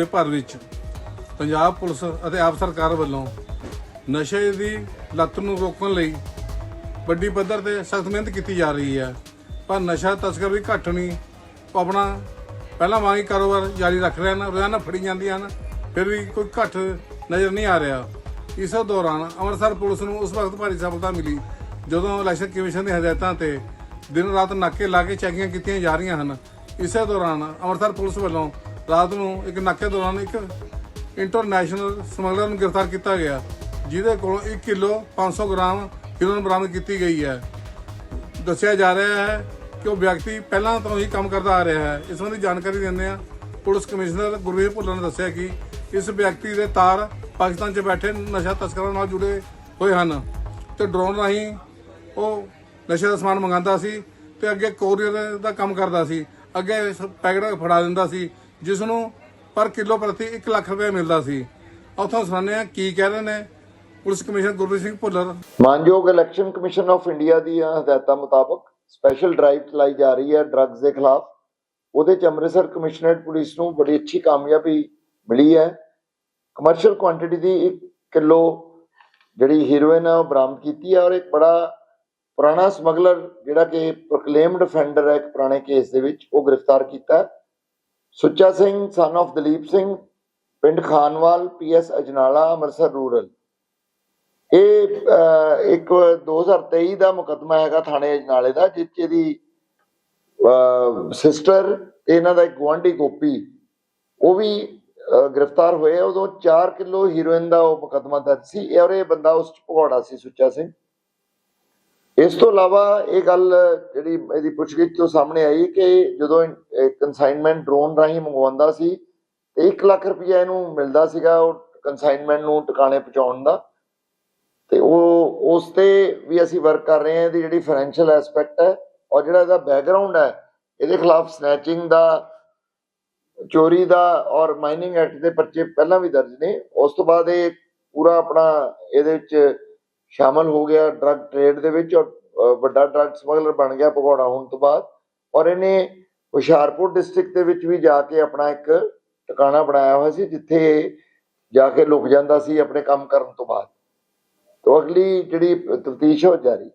ਸੂਬੇ ਭਰ ਵਿੱਚ ਪੰਜਾਬ ਪੁਲਿਸ ਅਤੇ ਆਪ ਸਰਕਾਰ ਵੱਲੋਂ ਨਸ਼ੇ ਦੀ ਲੱਤ ਨੂੰ ਰੋਕਣ ਲਈ ਵੱਡੀ ਪੱਧਰ ਤੇ ਸਖਤ ਮਿਹਨਤ ਕੀਤੀ ਜਾ ਰਹੀ ਹੈ। ਪਰ ਨਸ਼ਾ ਤਸਕਰ ਵੀ ਘੱਟ ਨਹੀਂ, ਉਹ ਆਪਣਾ ਪਹਿਲਾਂ ਵਾਂਗ ਹੀ ਕਾਰੋਬਾਰ ਜਾਰੀ ਰੱਖ ਰਹੇ ਹਨ, ਰੋਜ਼ਾਨਾ ਫੜੀ ਜਾਂਦੀਆਂ ਹਨ, ਫਿਰ ਵੀ ਕੋਈ ਘੱਟ ਨਜ਼ਰ ਨਹੀਂ ਆ ਰਿਹਾ। ਇਸ ਦੌਰਾਨ ਅੰਮ੍ਰਿਤਸਰ ਪੁਲਿਸ ਨੂੰ ਉਸ ਵਕਤ ਭਾਰੀ ਸਫਲਤਾ ਮਿਲੀ, ਜਦੋਂ ਇਲੈਕਸ਼ਨ ਕਮਿਸ਼ਨ ਦੀ ਹਦਾਇਤਾਂ ਤੇ ਦਿਨ ਰਾਤ ਨਾਕੇ ਲਾ ਕੇ ਚੈਕਿੰਗਾਂ ਕੀਤੀਆਂ ਜਾ ਰਹੀਆਂ ਹਨ। ਇਸੇ ਦੌਰਾਨ ਅੰਮ੍ਰਿਤਸਰ ਪੁਲਿਸ ਵੱਲੋਂ ਰਾਤ ਨੂੰ ਇੱਕ ਨਾਕੇ ਦੌਰਾਨ ਇੱਕ ਇੰਟਰਨੈਸ਼ਨਲ ਸਮਗਲਰ ਨੂੰ ਗ੍ਰਿਫਤਾਰ ਕੀਤਾ ਗਿਆ, ਜਿਹਦੇ ਕੋਲੋਂ 1 ਕਿਲੋ 500 ਗ੍ਰਾਮ ਹੀਰੋਇਨ ਬਰਾਮਦ ਕੀਤੀ ਗਈ ਹੈ। ਦੱਸਿਆ ਜਾ ਰਿਹਾ ਹੈ ਕਿ ਉਹ ਵਿਅਕਤੀ ਪਹਿਲਾਂ ਤੋਂ ਹੀ ਕੰਮ ਕਰਦਾ ਆ ਰਿਹਾ ਹੈ। ਇਸ ਸੰਬੰਧੀ ਜਾਣਕਾਰੀ ਦਿੰਦੇ ਆ ਪੁਲਿਸ ਕਮਿਸ਼ਨਰ ਗੁਰਵੀਰ ਭੁੱਲਰ ਨੇ ਦੱਸਿਆ ਕਿ ਇਸ ਵਿਅਕਤੀ ਦੇ ਤਾਰ ਪਾਕਿਸਤਾਨ 'ਚ ਬੈਠੇ ਨਸ਼ਾ ਤਸਕਰਾਂ ਨਾਲ ਜੁੜੇ ਹੋਏ ਹਨ ਤੇ ਡਰੋਨ ਰਾਹੀਂ ਉਹ ਨਸ਼ੇ ਦਾ ਸਮਾਨ ਮੰਗਾਉਂਦਾ ਸੀ ਤੇ ਅੱਗੇ ਕੋਰੀਅਰ ਦਾ ਕੰਮ ਕਰਦਾ ਸੀ। ਅੱਗੇ ਪੈਕਟ ਫੜਾ ਦਿੰਦਾ ਸੀ ਜਿਸ ਨੂੰ ਪਰ ਕਿਲੋ ਪ੍ਰਤੀ 1 ਲੱਖ ਰੁਪਏ ਮਿਲਦਾ ਸੀ। ਉੱਥੋਂ ਸੁਣਾਉਂਦੇ ਆ ਕੀ ਕਹਿ ਰਹੇ ਨੇ ਪੁਲਿਸ ਕਮਿਸ਼ਨਰ ਗੁਰਵੀਰ ਸਿੰਘ ਭੁੱਲਰ। ਮਾਨਯੋਗ ਇਲੈਕਸ਼ਨ ਕਮਿਸ਼ਨ ਆਫ ਇੰਡੀਆ ਦੀਆਂ ਹਦਾਇਤਾਂ ਮੁਤਾਬਕ ਸਪੈਸ਼ਲ ਡਰਾਈਵ ਚਲਾਈ ਜਾ ਰਹੀ ਹੈ ਡਰੱਗਸ ਦੇ ਖਿਲਾਫ। ਉਹਦੇ ਚ ਅੰਮ੍ਰਿਤਸਰ ਕਮਿਸ਼ਨਰੇਟ ਪੁਲਿਸ ਨੂੰ ਬੜੀ ਅੱਛੀ ਕਾਮਯਾਬੀ ਮਿਲੀ ਹੈ। ਕਮਰਸ਼ੀਅਲ ਕੁਆਂਟੀਟੀ ਦੀ 1 ਕਿਲੋ ਜਿਹੜੀ ਹੀਰੋਇਨ ਹੈ ਉਹ ਬਰਾਮਦ ਕੀਤੀ ਹੈ ਔਰ ਇੱਕ ਬੜਾ ਪੁਰਾਣਾ ਸਮਗਲਰ ਜਿਹੜਾ ਕਿ ਪ੍ਰੋਕਲੇਮਡ ਅਫੈਂਡਰ ਹੈ ਇੱਕ ਪੁਰਾਣੇ ਕੇਸ ਦੇ ਵਿੱਚ ਉਹ ਗ੍ਰਿਫਤਾਰ ਕੀਤਾ। ਹੈ। ਸੁੱਚਾ ਸਿੰਘ ਸਨ of ਦਲੀਪ ਸਿੰਘ ਪਿੰਡ ਖਾਨਵਾਲ ਪੀਐਸ ਅਜਨਾਲਾ ਅੰਮ੍ਰਿਤਸਰ ਰੂਰਲ ਇਹ ਅਹ, ਇੱਕ 2023 ਦਾ ਮੁਕੱਦਮਾ ਹੈਗਾ ਥਾਣੇ ਅਜਨਾਲੇ ਦਾ ਜਿਸ ਦੀ ਸਿਸਟਰ ਤੇ ਇਹਨਾਂ ਦਾ ਇੱਕ ਗੁਆਂਢੀ ਗੋਪੀ ਉਹ ਵੀ ਗ੍ਰਿਫਤਾਰ ਹੋਏ ਉਦੋਂ 4 ਕਿਲੋ ਹੀਰੋਇਨ ਦਾ ਉਹ ਮੁਕੱਦਮਾ ਦਰਜ ਸੀ। ਔਰ ਇਹ ਬੰਦਾ ਉਸ 'ਚ ਭਗੌੜਾ ਸੀ ਸੁੱਚਾ ਸਿੰਘ। ਇਸ ਤੋਂ ਇਲਾਵਾ ਇਹ ਗੱਲ ਜਿਹੜੀ ਇਹਦੀ ਪੁੱਛਗਿੱਛ ਤੋਂ ਸਾਹਮਣੇ ਆਈ ਕਿ ਜਦੋਂ ਕਨਸਾਈਨਮੈਂਟ ਡਰੋਨ ਰਾਹੀਂ ਮੰਗਵਾਉਂਦਾ ਸੀ 1 ਲੱਖ ਰੁਪਇਆ ਇਹਨੂੰ ਮਿਲਦਾ ਸੀਗਾ ਉਹ ਕਨਸਾਈਨਮੈਂਟ ਨੂੰ ਟਿਕਾਣੇ ਪਹੁੰਚਾਉਣ ਦਾ। ਤੇ ਉਹ, ਉਸ ਤੇ ਵੀ ਅਸੀਂ ਵਰਕ ਕਰ ਰਹੇ ਹਾਂ, ਇਹਦੀ ਜਿਹੜੀ ਫਾਈਨੈਂਸ਼ੀਅਲ ਐਸਪੈਕਟ ਹੈ ਔਰ ਜਿਹੜਾ ਇਹਦਾ ਬੈਕਗ੍ਰਾਉਂਡ ਹੈ, ਇਹਦੇ ਖਿਲਾਫ ਸਨੈਚਿੰਗ ਦਾ, ਚੋਰੀ ਦਾ ਔਰ ਮਾਈਨਿੰਗ ਐਕਟ ਦੇ ਪਰਚੇ ਪਹਿਲਾਂ ਵੀ ਦਰਜ ਨੇ। ਉਸ ਤੋਂ ਬਾਅਦ ਇਹ ਪੂਰਾ ਆਪਣਾ ਇਹਦੇ ਵਿੱਚ ਸ਼ਾਮਲ ਹੋ ਗਿਆ ਡਰੱਗ ਟ੍ਰੇਡ ਦੇ ਵਿੱਚ ਔਰ ਵੱਡਾ ਡਰੱਗ ਸਮਗਲਰ ਬਣ ਗਿਆ ਭਗੌੜਾ ਹੋਣ ਤੋਂ ਬਾਅਦ। ਔਰ ਇਹਨੇ ਹੁਸ਼ਿਆਰਪੁਰ ਡਿਸਟ੍ਰਿਕਟ ਦੇ ਵਿੱਚ ਵੀ ਜਾ ਕੇ ਆਪਣਾ ਇੱਕ ਟਿਕਾਣਾ ਬਣਾਇਆ ਹੋਇਆ ਸੀ, ਜਿੱਥੇ ਜਾ ਕੇ ਲੁਕ ਜਾਂਦਾ ਸੀ ਆਪਣੇ ਕੰਮ ਕਰਨ ਤੋਂ ਬਾਅਦ। ਤੋਂ ਅਗਲੀ ਜਿਹੜੀ ਤਫਤੀਸ਼ ਹੋ ਜਾਰੀ।